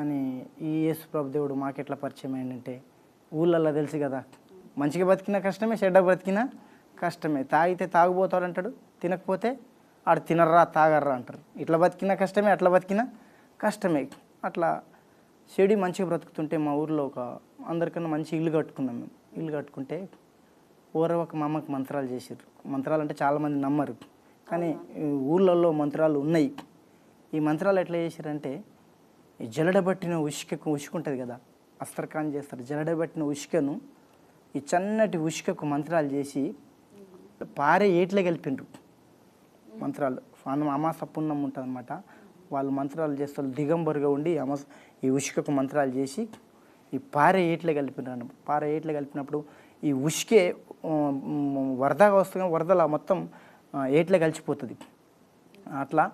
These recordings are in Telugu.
కానీ ఈ యేసు ప్రభు దేవుడు మాకెట్లా పరిచయం అయిందంటే ఊళ్ళల్లో తెలుసు కదా మంచిగా బతికినా కష్టమే చెడ్డ బ్రతికినా కష్టమే. తాగితే తాగుబోతాడు అంటాడు తినకపోతే ఆడు తినర్రా తాగర్రా అంటారు. ఇట్లా బతికినా కష్టమే అట్లా బతికినా కష్టమే. అట్లా చెడి మంచిగా బ్రతుకుతుంటే మా ఊర్లో ఒక అందరికన్నా మంచి ఇల్లు కట్టుకున్నాం మేము. ఇల్లు కట్టుకుంటే ఊర ఒక మా అమ్మకి మంత్రాలు చేసారు మంత్రాలు అంటే చాలామంది నమ్మరు. కానీ ఊళ్ళల్లో మంత్రాలు ఉన్నాయి. ఈ మంత్రాలు ఎట్లా చేశారంటే ఈ జలడబట్టిన ఉష్కకు ఉష్క ఉంటుంది కదా అస్త్రకాన్ చేస్తారు. జలడబట్టిన ఉష్కను ఈ చన్నటి ఉష్కకు మంత్రాలు చేసి పారే ఏట్లే కలిపిండ్రు మంత్రాలు. అన్న అమాస పుణ్యం ఉంటుంది అనమాట వాళ్ళు మంత్రాలు చేస్తారు. దిగంబరుగా ఉండి అమాస ఈ ఉష్కకు మంత్రాలు చేసి ఈ పారే ఏట్లే కలిపినారు పారే ఏట్లే కలిపినప్పుడు ఈ ఉష్కే వరదగా వస్తుంది వరదల మొత్తం ఏట్లే కలిసిపోతుంది అట్లా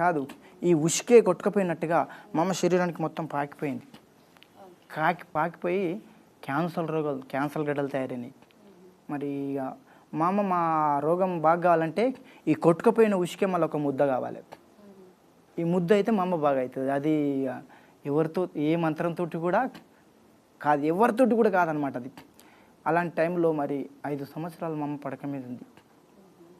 కాదు. ఈ ఉసికే కొట్టుకుపోయినట్టుగా మా శరీరానికి మొత్తం పాకిపోయింది. కాకి పాకిపోయి క్యాన్సర్ రోగాలు క్యాన్సర్ గడ్డలు తయారైనాయి. మరి ఇక మా అమ్మ మా రోగం బాగా కావాలంటే ఈ కొట్టుకుపోయిన ఉసికే మళ్ళీ ఒక ముద్ద కావాలి. ఈ ముద్ద అయితే మా అమ్మ బాగా అవుతుంది. అది ఇక ఎవరితో ఏ మంత్రంతో కూడా కాదు ఎవరితోటి కూడా కాదనమాట అది. అలాంటి టైంలో మరి ఐదు సంవత్సరాలు మా అమ్మ పడక మీద ఉంది.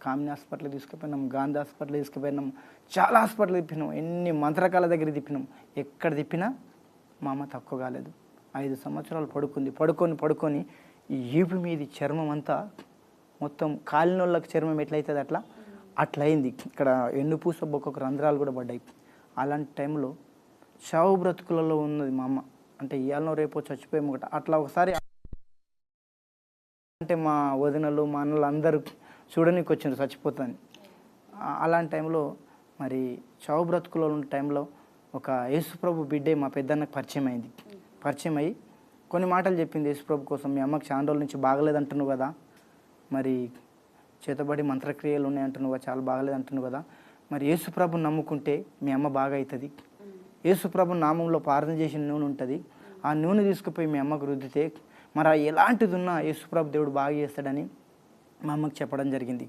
కామిని హాస్పిటల్ తీసుకుపోయినాం గాంధీ హాస్పిటల్ తీసుకుపోయినాం చాలా హాస్పిటల్ తిప్పినాం ఎన్ని మంత్రకాల దగ్గర తిప్పినాం. ఎక్కడ తిప్పినా మా అమ్మ తక్కువ కాలేదు. ఐదు సంవత్సరాలు పడుకుంది పడుకొని పడుకొని ఈ ఈపు మీది చర్మం అంతా మొత్తం కాలినోళ్ళకి చర్మం ఎట్లయితుంది అట్లా? అట్లయింది. ఇక్కడ ఎన్నుపూస ఒక్కొక్క రంధ్రాలు కూడా పడ్డాయి. అలాంటి టైంలో చావు బ్రతుకులలో ఉన్నది మా అమ్మ అంటే ఇవాళనో రేపో చచ్చిపోయాము అట్లా ఒకసారి అంటే మా వదినలు మా అన్నలు అందరూ చూడనీకి వచ్చిండ్రు చచ్చిపోతాను అలాంటి టైంలో మరి చావు బ్రతుకులో ఉన్న టైంలో ఒక యేసుప్రభు బిడ్డే మా పెద్దన్నకు పరిచయం అయింది పరిచయం అయ్యి కొన్ని మాటలు చెప్పింది యేసుప్రభు కోసం మీ అమ్మకి చాలా రోజుల నుంచి బాగలేదంటున్నావు కదా మరి చేతబడి మంత్రక్రియలు ఉన్నాయంటున్నావు కదా, చాలా బాగలేదంటున్నావు కదా మరి యేసుప్రభు నమ్ముకుంటే మీ అమ్మ బాగా అవుతుంది యేసుప్రభు నామంలో ప్రార్థన చేసిన నూనె ఉంటుంది. ఆ నూనె తీసుకుపోయి మీ అమ్మకు రుద్దితే మరి ఎలాంటిది ఉన్నా యేసుప్రభు దేవుడు బాగా చేస్తాడని మా అమ్మకి చెప్పడం జరిగింది.